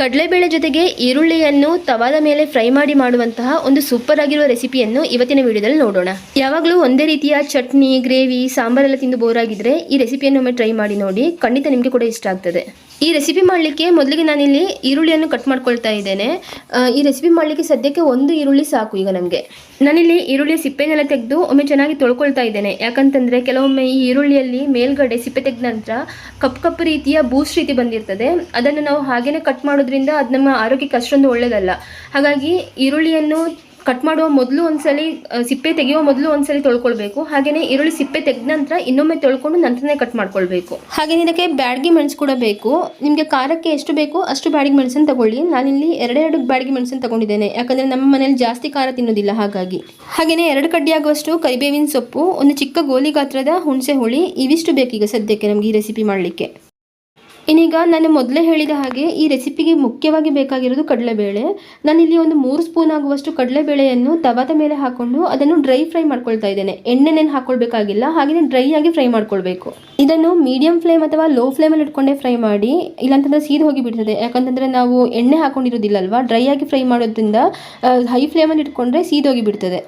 ಕಡಲೆಬೇಳೆ ಜೊತೆಗೆ ಈರುಳ್ಳಿಯನ್ನು ತವಾದ ಮೇಲೆ ಫ್ರೈ ಮಾಡಿ ಮಾಡುವಂತಹ ಒಂದು ಸೂಪರ್ ಆಗಿರುವ ರೆಸಿಪಿಯನ್ನು ಇವತ್ತಿನ ವಿಡಿಯೋದಲ್ಲಿ ನೋಡೋಣ. ಯಾವಾಗಲೂ ಒಂದೇ ರೀತಿಯ ಚಟ್ನಿ, ಗ್ರೇವಿ, ಸಾಂಬಾರೆಲ್ಲ ತಿಂದು ಬೋರ್ ಆಗಿದ್ರೆ ಈ ರೆಸಿಪಿಯನ್ನು ಒಮ್ಮೆ ಟ್ರೈ ಮಾಡಿ ನೋಡಿ. ಖಂಡಿತ ನಿಮಗೆ ಕೂಡ ಇಷ್ಟ ಆಗ್ತದೆ. ಈ ರೆಸಿಪಿ ಮಾಡಲಿಕ್ಕೆ ಮೊದಲಿಗೆ ನಾನಿಲ್ಲಿ ಈರುಳ್ಳಿಯನ್ನು ಕಟ್ ಮಾಡ್ಕೊಳ್ತಾ ಇದ್ದೇನೆ. ಈ ರೆಸಿಪಿ ಮಾಡಲಿಕ್ಕೆ ಸದ್ಯಕ್ಕೆ ಒಂದು ಈರುಳ್ಳಿ ಸಾಕು ಈಗ ನಮಗೆ. ನಾನಿಲ್ಲಿ ಈರುಳ್ಳಿ ಸಿಪ್ಪೆನೆಲ್ಲ ತೆಗೆದು ಒಮ್ಮೆ ಚೆನ್ನಾಗಿ ತೊಳ್ಕೊಳ್ತಾ ಇದ್ದೇನೆ. ಯಾಕಂತಂದರೆ ಕೆಲವೊಮ್ಮೆ ಈ ಈರುಳ್ಳಿಯಲ್ಲಿ ಮೇಲ್ಗಡೆ ಸಿಪ್ಪೆ ತೆಗೆದ ನಂತರ ಕಪ್ಪು ಕಪ್ಪು ರೀತಿಯ ಬೂಸ್ ರೀತಿ ಬಂದಿರ್ತದೆ. ಅದನ್ನು ನಾವು ಹಾಗೇನೆ ಕಟ್ ಮಾಡೋದ್ರಿಂದ ಅದು ನಮ್ಮ ಆರೋಗ್ಯಕ್ಕೆ ಅಷ್ಟೊಂದು ಒಳ್ಳೆಯದಲ್ಲ ಹಾಗಾಗಿ ಈರುಳ್ಳಿಯನ್ನು ಕಟ್ ಮಾಡುವ ಮೊದಲು ಒಂದ್ಸಲಿ ಸಿಪ್ಪೆ ತೆಗೆಯುವ ಮೊದಲು ಒಂದ್ಸಲಿ ತೊಳ್ಕೊಳ್ಬೇಕು. ಹಾಗೇನೆ ಈರುಳ್ಳಿ ಸಿಪ್ಪೆ ತೆಗೆದ ನಂತರ ಇನ್ನೊಮ್ಮೆ ತೊಳ್ಕೊಂಡು ನಂತರನೇ ಕಟ್ ಮಾಡ್ಕೊಳ್ಬೇಕು. ಹಾಗೇನೆ ಇದಕ್ಕೆ ಬ್ಯಾಡಗಿ ಮೆಣಸು ಕೂಡ ಬೇಕು. ನಿಮಗೆ ಖಾರಕ್ಕೆ ಎಷ್ಟು ಬೇಕು ಅಷ್ಟು ಬ್ಯಾಡಗಿ ಮೆಣಸನ್ನು ತಗೊಳ್ಳಿ. ನಾನಿಲ್ಲಿ ಎರಡೆರಡು ಬ್ಯಾಡಗಿ ಮೆಣಸನ್ನು ತಗೊಂಡಿದ್ದೇನೆ. ಯಾಕಂದ್ರೆ ನಮ್ಮ ಮನೇಲಿ ಜಾಸ್ತಿ ಖಾರ ತಿನ್ನೋದಿಲ್ಲ ಹಾಗಾಗಿ. ಹಾಗೆಯೇ ಎರಡು ಕಡ್ಡಿಯಾಗುವಷ್ಟು ಕರಿಬೇವಿನ ಸೊಪ್ಪು, ಒಂದು ಚಿಕ್ಕ ಗೋಲಿ ಗಾತ್ರದ ಹುಣಸೆ ಹುಳಿ, ಇವಿಷ್ಟು ಬೇಕೀಗ ಸದ್ಯಕ್ಕೆ ನಮಗೆ ಈ ರೆಸಿಪಿ ಮಾಡಲಿಕ್ಕೆ. ಇನ್ನೀಗ ನಾನು ಮೊದಲೇ ಹೇಳಿದ ಹಾಗೆ ಈ ರೆಸಿಪಿಗೆ ಮುಖ್ಯವಾಗಿ ಬೇಕಾಗಿರೋದು ಕಡಲೆಬೇಳೆ. ನಾನಿಲ್ಲಿ ಒಂದು ಮೂರು ಸ್ಪೂನ್ ಆಗುವಷ್ಟು ಕಡಲೆಬೇಳೆಯನ್ನು ತವಾದ ಮೇಲೆ ಹಾಕೊಂಡು ಅದನ್ನು ಡ್ರೈ ಫ್ರೈ ಮಾಡ್ಕೊಳ್ತಾ ಇದ್ದೇನೆ. ಎಣ್ಣೆನೇನು ಹಾಕೊಳ್ಬೇಕಾಗಿಲ್ಲ, ಹಾಗೆಯೇ ಡ್ರೈ ಆಗಿ ಫ್ರೈ ಮಾಡ್ಕೊಳ್ಬೇಕು. ಇದನ್ನು ಮೀಡಿಯಂ ಫ್ಲೇಮ್ ಅಥವಾ ಲೋ ಫ್ಲೇಮಲ್ಲಿ ಇಟ್ಕೊಂಡೇ ಫ್ರೈ ಮಾಡಿ, ಇಲ್ಲಾಂತಂದರೆ ಸೀದ್ ಹೋಗಿ ಬಿಡ್ತದೆ ಯಾಕಂತಂದ್ರೆ ನಾವು ಎಣ್ಣೆ ಹಾಕೊಂಡಿರೋದಿಲ್ಲಲ್ವಾ? ಡ್ರೈ ಆಗಿ ಫ್ರೈ ಮಾಡೋದ್ರಿಂದ ಹೈ ಫ್ಲೇಮಲ್ಲಿ ಇಟ್ಕೊಂಡ್ರೆ ಸೀದೋಗಿ ಬಿಡ್ತದೆ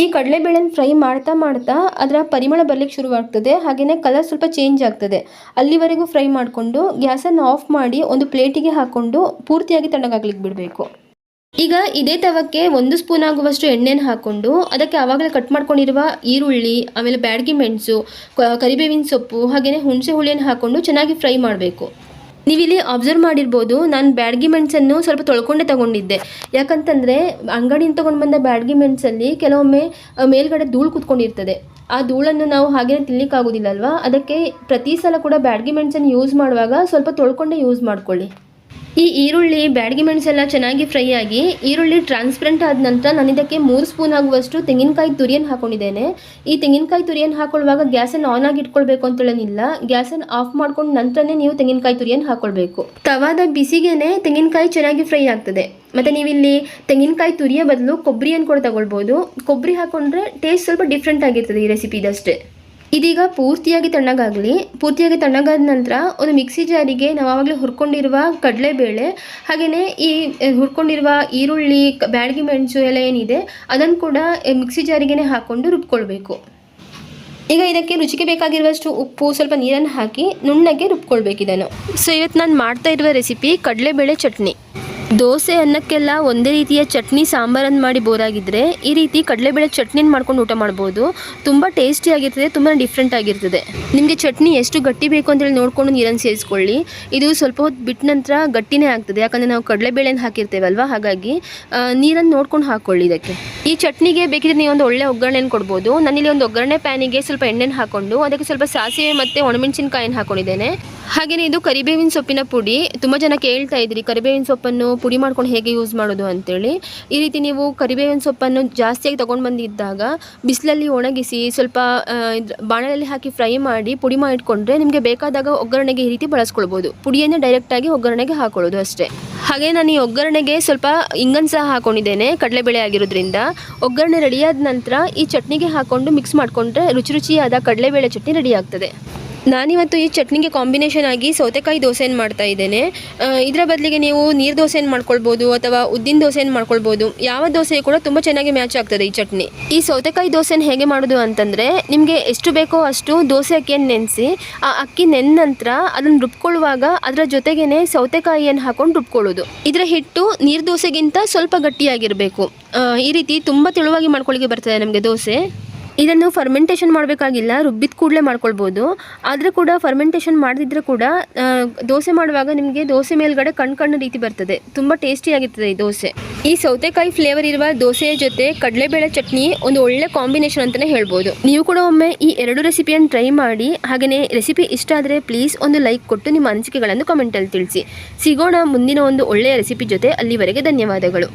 ಈ ಕಡಲೆಬೇಳೆನ ಫ್ರೈ ಮಾಡ್ತಾ ಮಾಡ್ತಾ ಅದರ ಪರಿಮಳ ಬರಲಿಕ್ಕೆ ಶುರುವಾಗ್ತದೆ. ಹಾಗೆಯೇ ಕಲರ್ ಸ್ವಲ್ಪ ಚೇಂಜ್ ಆಗ್ತದೆ. ಅಲ್ಲಿವರೆಗೂ ಫ್ರೈ ಮಾಡಿಕೊಂಡು ಗ್ಯಾಸನ್ನು ಆಫ್ ಮಾಡಿ ಒಂದು ಪ್ಲೇಟಿಗೆ ಹಾಕ್ಕೊಂಡು ಪೂರ್ತಿಯಾಗಿ ತಣ್ಣಗಾಗ್ಲಿಕ್ಕೆ ಬಿಡಬೇಕು. ಈಗ ಇದೇ ತವಕ್ಕೆ ಒಂದು ಸ್ಪೂನ್ ಆಗುವಷ್ಟು ಎಣ್ಣೆನ ಹಾಕ್ಕೊಂಡು ಅದಕ್ಕೆ ಆವಾಗಲೇ ಕಟ್ ಮಾಡ್ಕೊಂಡಿರುವ ಈರುಳ್ಳಿ, ಆಮೇಲೆ ಬ್ಯಾಡಗಿ ಮೆಣಸು ಕರಿಬೇವಿನ ಸೊಪ್ಪು ಹಾಗೆಯೇ ಹುಣಸೆ ಹುಳಿಯನ್ನು ಹಾಕ್ಕೊಂಡು ಚೆನ್ನಾಗಿ ಫ್ರೈ ಮಾಡಬೇಕು. ನೀವಿಲ್ಲಿ ಅಬ್ಸರ್ವ್ ಮಾಡಿರ್ಬೋದು, ನಾನು ಬ್ಯಾಡ್ಗಿ ಮೆಣಸನ್ನು ಸ್ವಲ್ಪ ತೊಳ್ಕೊಂಡೇ ತಗೊಂಡಿದ್ದೆ. ಯಾಕಂತಂದರೆ, ಅಂಗಡಿಯಿಂದ ತೊಗೊಂಡು ಬಂದ ಬ್ಯಾಡ್ಗಿ ಮೆಣಸಲ್ಲಿ ಕೆಲವೊಮ್ಮೆ ಮೇಲ್ಗಡೆ ಧೂಳು ಕುತ್ಕೊಂಡಿರ್ತದೆ. ಆ ಧೂಳನ್ನು ನಾವು ಹಾಗೆಯೇ ತಿನ್ನಲಿಕ್ಕಾಗೋದಿಲ್ಲ ಅಲ್ವಾ? ಅದಕ್ಕೆ ಪ್ರತಿ ಸಲ ಕೂಡ ಬ್ಯಾಡ್ಗಿ ಮೆಣಸನ್ನು ಯೂಸ್ ಮಾಡುವಾಗ ಸ್ವಲ್ಪ ತೊಳ್ಕೊಂಡೇ ಯೂಸ್ ಮಾಡ್ಕೊಳ್ಳಿ. ಈ ಈರುಳ್ಳಿ ಬ್ಯಾಡಗಿ ಮೆಣಸೆಲ್ಲ ಚೆನ್ನಾಗಿ ಫ್ರೈ ಆಗಿ ಈರುಳ್ಳಿ ಟ್ರಾನ್ಸ್ಪರೆಂಟ್ ಆದ ನಂತರ ನಾನು ಇದಕ್ಕೆ ಮೂರು ಸ್ಪೂನ್ ಆಗುವಷ್ಟು ತೆಂಗಿನಕಾಯಿ ತುರಿಯನ್ನು ಹಾಕೊಂಡಿದ್ದೇನೆ. ಈ ತೆಂಗಿನಕಾಯಿ ತುರಿಯನ್ನು ಹಾಕೊಳ್ಳುವಾಗ ಗ್ಯಾಸನ್ನು ಆನ್ ಆಗಿ ಇಟ್ಕೊಳ್ಬೇಕು ಅಂತೇಳೇನಿಲ್ಲ ಗ್ಯಾಸನ್ನು ಆಫ್ ಮಾಡ್ಕೊಂಡು ನಂತರನೇ ನೀವು ತೆಂಗಿನಕಾಯಿ ತುರಿಯನ್ನು ಹಾಕೊಳ್ಬೇಕು. ತವಾದ ಬಿಸಿಗೆನೆ ತೆಂಗಿನಕಾಯಿ ಚೆನ್ನಾಗಿ ಫ್ರೈ ಆಗ್ತದೆ. ಮತ್ತು ನೀವಿಲ್ಲಿ ತೆಂಗಿನಕಾಯಿ ತುರಿಯ ಬದಲು ಕೊಬ್ಬರಿಯನ್ನು ಕೂಡ ತಗೊಳ್ಬೋದು. ಕೊಬ್ಬರಿ ಹಾಕೊಂಡ್ರೆ ಟೇಸ್ಟ್ ಸ್ವಲ್ಪ ಡಿಫ್ರೆಂಟ್ ಆಗಿರ್ತದೆ ಈ ರೆಸಿಪಿ ಇದಷ್ಟೇ ಇದೀಗ ಪೂರ್ತಿಯಾಗಿ ತಣ್ಣಗಾಗಲಿ. ಪೂರ್ತಿಯಾಗಿ ತಣ್ಣಗಾದ ನಂತರ ಒಂದು ಮಿಕ್ಸಿ ಜಾರಿಗೆ ನಾವು ಆವಾಗಲೇ ಹುರ್ಕೊಂಡಿರುವ ಕಡಲೆಬೇಳೆ ಹಾಗೆಯೇ ಈ ಹುರ್ಕೊಂಡಿರುವ ಈರುಳ್ಳಿ ಬ್ಯಾಡಗಿ ಮೆಣಸು ಎಲ್ಲ ಏನಿದೆ, ಅದನ್ನು ಕೂಡ ಮಿಕ್ಸಿ ಜಾರಿಗೆನೇ ಹಾಕ್ಕೊಂಡು ರುಬ್ಕೊಳ್ಬೇಕು. ಈಗ ಇದಕ್ಕೆ ರುಚಿಗೆ ಬೇಕಾಗಿರುವಷ್ಟು ಉಪ್ಪು, ಸ್ವಲ್ಪ ನೀರನ್ನು ಹಾಕಿ ನುಣ್ಣಗೆ ರುಬ್ಕೊಳ್ಬೇಕು ಇದನ್ನು. ಸೊ, ಇವತ್ತು ನಾನು ಮಾಡ್ತಾ ಇರುವ ರೆಸಿಪಿ ಕಡಲೆಬೇಳೆ ಚಟ್ನಿ. ದೋಸೆ ಅನ್ನಕ್ಕೆಲ್ಲ ಒಂದೇ ರೀತಿಯ ಚಟ್ನಿ ಸಾಂಬಾರನ್ನು ಮಾಡಿ ಬೋರಾಗಿದ್ದರೆ ಈ ರೀತಿ ಕಡಲೆಬೇಳೆ ಚಟ್ನಿನ ಮಾಡ್ಕೊಂಡು ಊಟ ಮಾಡ್ಬೋದು. ತುಂಬ ಟೇಸ್ಟಿ ಆಗಿರ್ತದೆ, ತುಂಬ ಡಿಫ್ರೆಂಟ್ ಆಗಿರ್ತದೆ. ನಿಮಗೆ ಚಟ್ನಿ ಎಷ್ಟು ಗಟ್ಟಿ ಬೇಕು ಅಂತೇಳಿ ನೋಡಿಕೊಂಡು ನೀರನ್ನು ಸೇರಿಸ್ಕೊಳ್ಳಿ. ಇದು ಸ್ವಲ್ಪ ಹೊತ್ತು ಬಿಟ್ಟ ನಂತರ ಗಟ್ಟಿನೇ ಆಗ್ತದೆ. ಯಾಕಂದರೆ ನಾವು ಕಡಲೆಬೇಳೆನ ಹಾಕಿರ್ತೇವಲ್ವ? ಹಾಗಾಗಿ ನೀರನ್ನು ನೋಡ್ಕೊಂಡು ಹಾಕ್ಕೊಳ್ಳಿ ಇದಕ್ಕೆ. ಈ ಚಟ್ನಿಗೆ ಬೇಕಿದ್ರೆ ನೀವು ಒಂದು ಒಳ್ಳೆ ಒಗ್ಗರಣೆನ ಕೊಡ್ಬೋದು. ನಾನಿಲ್ಲಿ ಒಂದು ಒಗ್ಗರಣೆ ಪ್ಯಾನಿಗೆ ಸ್ವಲ್ಪ ಎಣ್ಣೆನ ಹಾಕೊಂಡು, ಅದಕ್ಕೆ ಸ್ವಲ್ಪ ಸಾಸಿವೆ ಮತ್ತು ಒಣಮೆಣಸಿನ್ಕಾಯಿನ ಹಾಕೊಂಡಿದ್ದೇನೆ. ಹಾಗೆಯೇ ಇದು ಕರಿಬೇವಿನ ಸೊಪ್ಪಿನ ಪುಡಿ. ತುಂಬ ಜನ ಕೇಳ್ತಾ ಇದ್ರಿ, ಕರಿಬೇವಿನ ಸೊಪ್ಪನ್ನು ಪುಡಿ ಮಾಡ್ಕೊಂಡು ಹೇಗೆ ಯೂಸ್ ಮಾಡೋದು ಅಂತೇಳಿ, ಈ ರೀತಿ ನೀವು ಕರಿಬೇವಿನ ಸೊಪ್ಪನ್ನು ಜಾಸ್ತಿಯಾಗಿ ತೊಗೊಂಡು ಬಂದಿದ್ದಾಗ ಬಿಸಿಲಲ್ಲಿ ಒಣಗಿಸಿ ಸ್ವಲ್ಪ ಬಾಣಲೆಯಲ್ಲಿ ಹಾಕಿ ಫ್ರೈ ಮಾಡಿ ಪುಡಿ ಮಾಡಿಟ್ಕೊಂಡ್ರೆ ನಿಮಗೆ ಬೇಕಾದಾಗ ಒಗ್ಗರಣೆಗೆ ಈ ರೀತಿ ಬಳಸ್ಕೊಳ್ಬೋದು. ಪುಡಿಯನ್ನೇ ಡೈರೆಕ್ಟಾಗಿ ಒಗ್ಗರಣೆಗೆ ಹಾಕೊಳ್ಳೋದು ಅಷ್ಟೇ. ಹಾಗೆ ನಾನು ಈ ಒಗ್ಗರಣೆಗೆ ಸ್ವಲ್ಪ ಇಂಗನ್ ಸಹ ಹಾಕೊಂಡಿದ್ದೇನೆ, ಕಡಲೆಬೇಳೆ ಆಗಿರೋದ್ರಿಂದ. ಒಗ್ಗರಣೆ ರೆಡಿಯಾದ ನಂತರ ಈ ಚಟ್ನಿಗೆ ಹಾಕೊಂಡು ಮಿಕ್ಸ್ ಮಾಡಿಕೊಂಡ್ರೆ ರುಚಿ ರುಚಿಯಾದ ಕಡಲೆಬೇಳೆ ಚಟ್ನಿ ರೆಡಿ ಆಗ್ತದೆ. ನಾನಿವತ್ತು ಈ ಚಟ್ನಿಗೆ ಕಾಂಬಿನೇಷನ್ ಆಗಿ ಸೌತೆಕಾಯಿ ದೋಸೆಯನ್ನು ಮಾಡ್ತಾ ಇದ್ದೇನೆ. ಇದರ ಬದಲಿಗೆ ನೀವು ನೀರು ದೋಸೆಯನ್ನು ಮಾಡ್ಕೊಳ್ಬೋದು ಅಥವಾ ಉದ್ದಿನ ದೋಸೆಯನ್ನು ಮಾಡ್ಕೊಳ್ಬೋದು. ಯಾವ ದೋಸೆ ಕೂಡ ತುಂಬ ಚೆನ್ನಾಗಿ ಮ್ಯಾಚ್ ಆಗ್ತದೆ ಈ ಚಟ್ನಿ. ಈ ಸೌತೆಕಾಯಿ ದೋಸೆಯನ್ನು ಹೇಗೆ ಮಾಡೋದು ಅಂತಂದರೆ, ನಿಮಗೆ ಎಷ್ಟು ಬೇಕೋ ಅಷ್ಟು ದೋಸೆ ಅಕ್ಕಿಯನ್ನು ನೆನೆಸಿ, ಆ ಅಕ್ಕಿ ನೆಂದ ನಂತರ ಅದನ್ನು ರುಬ್ಕೊಳ್ಳುವಾಗ ಅದರ ಜೊತೆಗೇನೆ ಸೌತೆಕಾಯಿಯನ್ನು ಹಾಕೊಂಡು ರುಬ್ಕೊಳ್ಳೋದು. ಇದರ ಹಿಟ್ಟು ನೀರು ದೋಸೆಗಿಂತ ಸ್ವಲ್ಪ ಗಟ್ಟಿಯಾಗಿರಬೇಕು. ಈ ರೀತಿ ತುಂಬ ತೆಳುವಾಗಿ ಮಾಡ್ಕೊಳ್ಳಿಕ್ಕೆ ಬರ್ತದೆ ನಮಗೆ ದೋಸೆ. ಇದನ್ನು ಫರ್ಮೆಂಟೇಷನ್ ಮಾಡಬೇಕಾಗಿಲ್ಲ, ರುಬ್ಬಿದ ಕೂಡಲೇ ಮಾಡ್ಕೊಳ್ಬೋದು. ಆದರೆ ಕೂಡ ಫರ್ಮೆಂಟೇಷನ್ ಮಾಡಿದ್ರೆ ಕೂಡ ದೋಸೆ ಮಾಡುವಾಗ ನಿಮಗೆ ದೋಸೆ ಮೇಲ್ಗಡೆ ಕಣ್ಣು ಕಣ್ಣು ರೀತಿ ಬರ್ತದೆ. ತುಂಬ ಟೇಸ್ಟಿಯಾಗಿರ್ತದೆ ಈ ದೋಸೆ. ಈ ಸೌತೆಕಾಯಿ ಫ್ಲೇವರ್ ಇರುವ ದೋಸೆಯ ಜೊತೆ ಕಡಲೆಬೇಳೆ ಚಟ್ನಿ ಒಂದು ಒಳ್ಳೆ ಕಾಂಬಿನೇಷನ್ ಅಂತಲೇ ಹೇಳ್ಬೋದು. ನೀವು ಕೂಡ ಒಮ್ಮೆ ಈ ಎರಡು ರೆಸಿಪಿಯನ್ನು ಟ್ರೈ ಮಾಡಿ ಹಾಗೆಯೇ ರೆಸಿಪಿ ಇಷ್ಟ ಆದರೆ ಪ್ಲೀಸ್ ಒಂದು ಲೈಕ್ ಕೊಟ್ಟು ನಿಮ್ಮ ಅನಿಸಿಕೆಗಳನ್ನು ಕಮೆಂಟಲ್ಲಿ ತಿಳಿಸಿ. ಸಿಗೋಣ ಮುಂದಿನ ಒಂದು ಒಳ್ಳೆಯ ರೆಸಿಪಿ ಜೊತೆ, ಅಲ್ಲಿವರೆಗೆ ಧನ್ಯವಾದಗಳು.